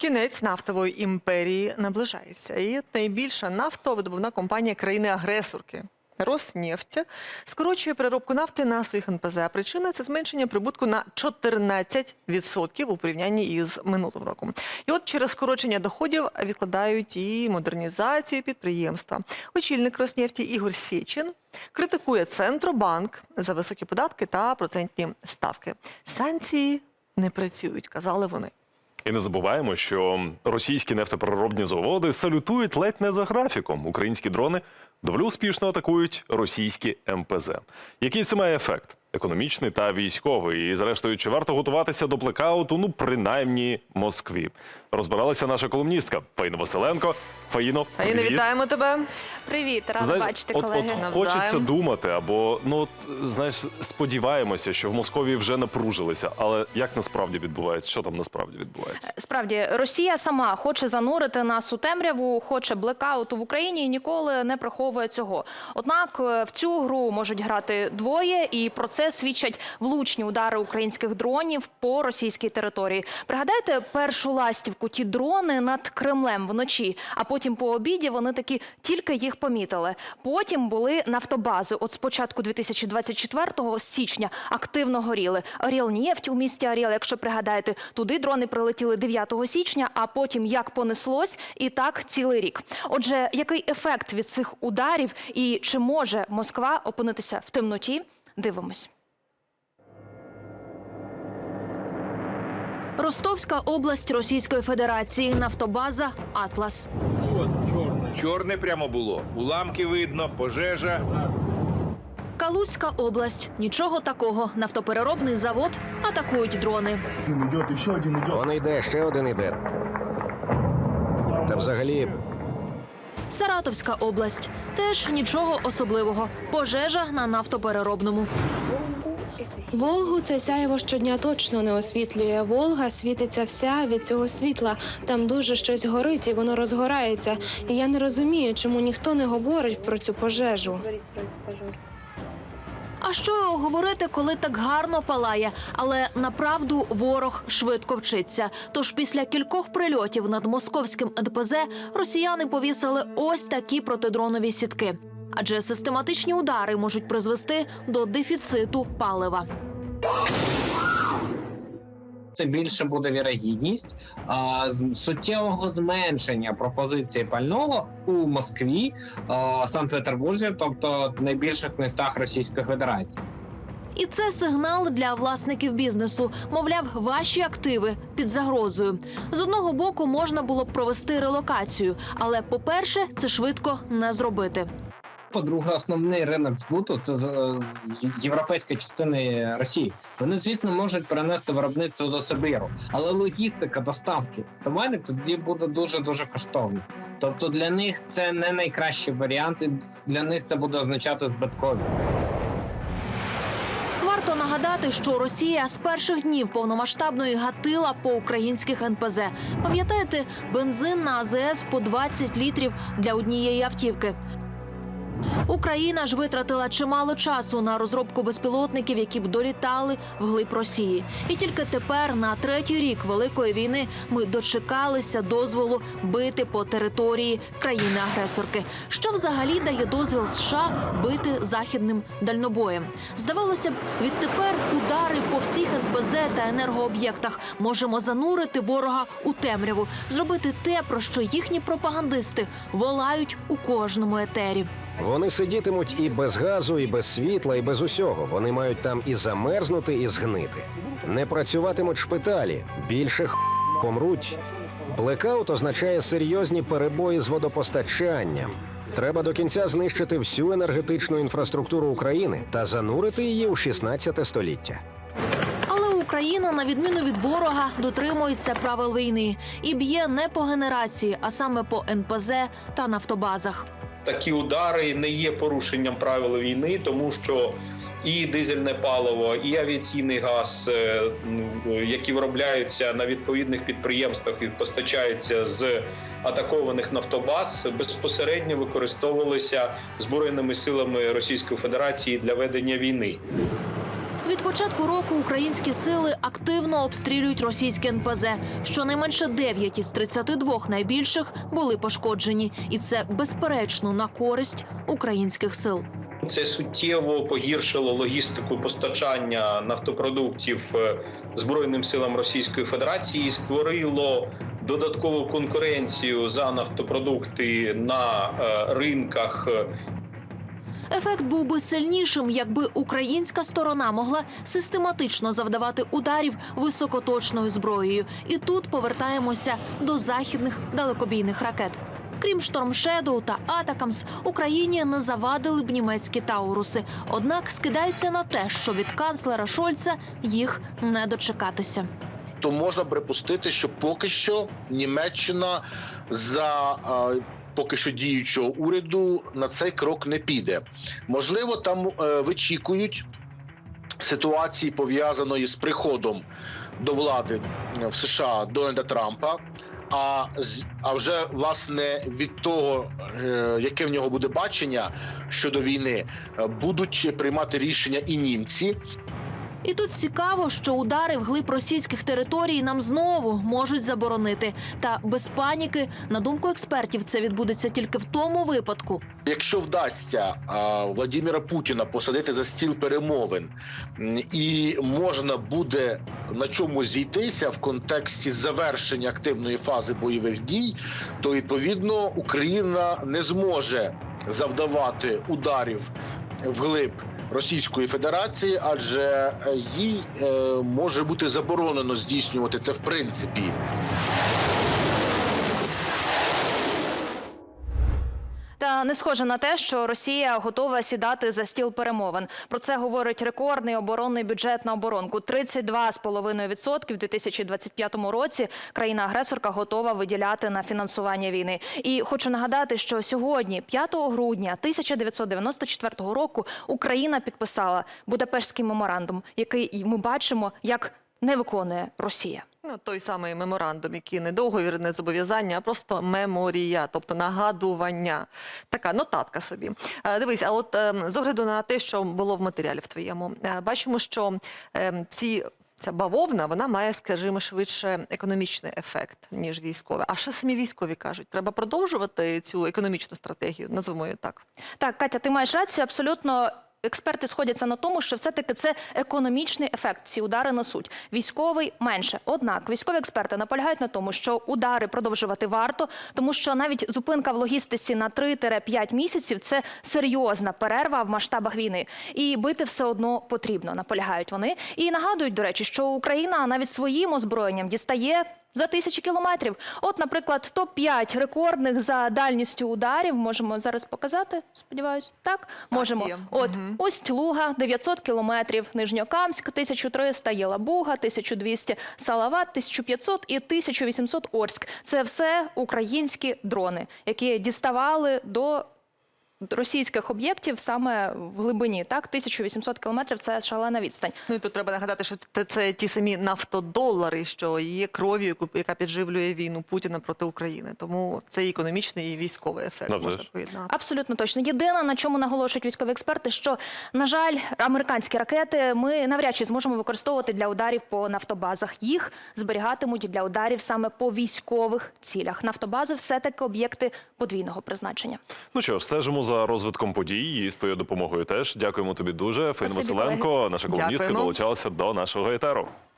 Кінець нафтової імперії наближається. І найбільша нафтовидобувна компанія країни-агресорки Роснефть скорочує переробку нафти на своїх НПЗ. Причина це зменшення прибутку на 14% у порівнянні із минулим роком. І от через скорочення доходів відкладають і модернізацію підприємства. Очільник Роснефті Ігор Сєчин критикує Центробанк за високі податки та процентні ставки. Санкції не працюють, казали вони. І не забуваємо, що російські нефтепереробні заводи салютують ледь не за графіком. Українські дрони доволі успішно атакують російські МПЗ. Який це має ефект? Економічний та військовий. І зрештою, чи варто готуватися до блекауту, ну принаймні Москві. Розбиралася наша колумністка Фаїна Василенко. Фаїно, привіт. вітаємо тебе. Привіт, рада Знаєш, бачити от, колеги. От Навзаєм. хочеться думати, або ну от знаєш, сподіваємося, що в Московії вже напружилися. Але як насправді відбувається? Що там насправді відбувається? Справді, Росія сама хоче занурити нас у темряву, хоче блекауту в Україні і ніколи не приховує цього. Однак е, в цю гру можуть грати двоє, і про це свідчать влучні удари українських дронів по російській території. Пригадайте першу ластівку, ті дрони над Кремлем вночі, а потім по обіді вони таки тільки їх помітили. Потім були нафтобази. От спочатку 2024 з січня активно горіли. Оріл-Нефть у місті Оріл, якщо пригадаєте, туди дрони прилетіли 9 січня, а потім як понеслось, і так цілий рік. Отже, який ефект від цих ударів і чи може Москва опинитися в темноті? Дивимось. Ростовська область Російської Федерації. Нафтобаза Атлас. Чорне прямо було. Уламки видно, пожежа. Калузька область. Нічого такого. Нафтопереробний завод атакують дрони. Один идет, еще один идет. Он йде, ще один іде. Та взагалі, Саратовська область. Теж нічого особливого. Пожежа на нафтопереробному. Волгу це сяєво щодня точно не освітлює. Волга світиться вся від цього світла. Там дуже щось горить і воно розгорається. І я не розумію, чому ніхто не говорить про цю пожежу. А що говорити, коли так гарно палає? Але направду ворог швидко вчиться. Тож після кількох прильотів над московським НПЗ росіяни повісили ось такі протидронові сітки. Адже систематичні удари можуть призвести до дефіциту палива. це більше буде вірогідність а, суттєвого зменшення пропозиції пального у Москві, Санкт-Петербурзі, тобто найбільших містах Російської Федерації. І це сигнал для власників бізнесу. Мовляв, ваші активи під загрозою. З одного боку можна було б провести релокацію, але по-перше, це швидко не зробити. По-друге, основний ринок збуту це з, європейської частини Росії. Вони, звісно, можуть перенести виробництво до Сибіру, але логістика доставки товарів тоді буде дуже дуже коштовно. Тобто для них це не найкращий варіант, і для них це буде означати збиткові. Варто нагадати, що Росія з перших днів повномасштабної гатила по українських НПЗ. Пам'ятаєте, бензин на АЗС по 20 літрів для однієї автівки. Україна ж витратила чимало часу на розробку безпілотників, які б долітали вглиб Росії. І тільки тепер, на третій рік великої війни, ми дочекалися дозволу бити по території країни-агресорки. Що взагалі дає дозвіл США бити західним дальнобоєм? Здавалося б, відтепер удари по всіх НПЗ та енергооб'єктах можемо занурити ворога у темряву, зробити те, про що їхні пропагандисти волають у кожному етері. Вони сидітимуть і без газу, і без світла, і без усього. Вони мають там і замерзнути, і згнити. Не працюватимуть шпиталі, більше х... помруть. Блекаут означає серйозні перебої з водопостачанням. Треба до кінця знищити всю енергетичну інфраструктуру України та занурити її у 16 століття. Але Україна, на відміну від ворога, дотримується правил війни і б'є не по генерації, а саме по НПЗ та нафтобазах. Такі удари не є порушенням правил війни, тому що і дизельне паливо, і авіаційний газ, е, які виробляються на відповідних підприємствах і постачаються з атакованих нафтобаз, безпосередньо використовувалися збройними силами Російської Федерації для ведення війни. Початку року українські сили активно обстрілюють російське НПЗ. Щонайменше 9 із 32 найбільших були пошкоджені, і це безперечно на користь українських сил. Це суттєво погіршило логістику постачання нафтопродуктів е, Збройним силам Російської Федерації, і створило додаткову конкуренцію за нафтопродукти на е, ринках е, Ефект був би сильнішим, якби українська сторона могла систематично завдавати ударів високоточною зброєю. І тут повертаємося до західних далекобійних ракет. Крім Шторм Шедоу та Атакамс, Україні не завадили б німецькі тауруси. Однак скидається на те, що від канцлера Шольца їх не дочекатися. то можна припустити, що поки що Німеччина за поки що діючого уряду на цей крок не піде. Можливо, там е, вичікують ситуації пов'язаної з приходом до влади в США Дональда Трампа. А а вже власне від того, е, яке в нього буде бачення щодо війни, е, будуть приймати рішення і німці. І тут цікаво, що удари вглиб російських територій нам знову можуть заборонити. Та без паніки, на думку експертів, це відбудеться тільки в тому випадку, Якщо вдасться а, Владіміра Путіна посадити за стіл перемовин, і можна буде на чому зійтися в контексті завершення активної фази бойових дій, то відповідно Україна не зможе завдавати ударів вглиб Російської Федерації, адже е, їй е, може бути заборонено здійснювати це в принципі. Не схоже на те, що Росія готова сідати за стіл перемовин. Про це говорить рекордний оборонний бюджет на оборонку. 32,5% в 2025 році країна-агресорка готова виділяти на фінансування війни. І хочу нагадати, що сьогодні, 5 грудня 1994 року, Україна підписала Будапештський меморандум, який ми бачимо, як не виконує Росія. Ну, той самий меморандум, який не договір, не зобов'язання, а просто меморія, тобто нагадування. Така нотатка собі. Е, Дивись, а от е, з огляду на те, що було в матеріалі в твоєму, е, бачимо, що е, ці. Ця бавовна вона має, скажімо, швидше економічний ефект ніж військовий. А що самі військові кажуть? Треба продовжувати цю економічну стратегію, назвемо її так. Так, Катя, ти маєш рацію. Абсолютно експерти сходяться на тому, що все-таки це економічний ефект. Ці удари несуть. Військовий менше. Однак військові експерти наполягають на тому, що удари продовжувати варто, тому що навіть зупинка в логістиці на 3-5 місяців це серйозна перерва в масштабах війни. І бити все одно потрібно, наполягають вони. І нагадують, до речі, що Україна навіть своїм озброєнням дістає. За тисячі кілометрів. От, наприклад, топ-5 рекордних за дальністю ударів можемо зараз показати. Сподіваюсь, так можемо. є. От Мгм. Усть Луга 900 кілометрів, Нижньокамськ 1300, Єлабуга 1200, Салават 1500 і 1800 Орськ. Це все українські дрони, які діставали до російських об'єктів саме в глибині. Так, 1800 кілометрів це шалена відстань. Ну і тут треба нагадати, що це, це ті самі нафтодолари, що є кров'ю, яка підживлює війну Путіна проти України. Тому це і економічний і військовий ефект можна поєднати. Абсолютно точно. Єдине, на чому наголошують військові експерти, що на жаль, американські ракети ми навряд чи зможемо використовувати для ударів по нафтобазах. Їх зберігатимуть для ударів саме по військових цілях. Нафтобази все таки об'єкти подвійного призначення. Ну що стежимо за розвитком подій і з твоєю допомогою теж. Дякуємо тобі дуже. Фейн Василенко, наша колоністка, долучалася до нашого етеру.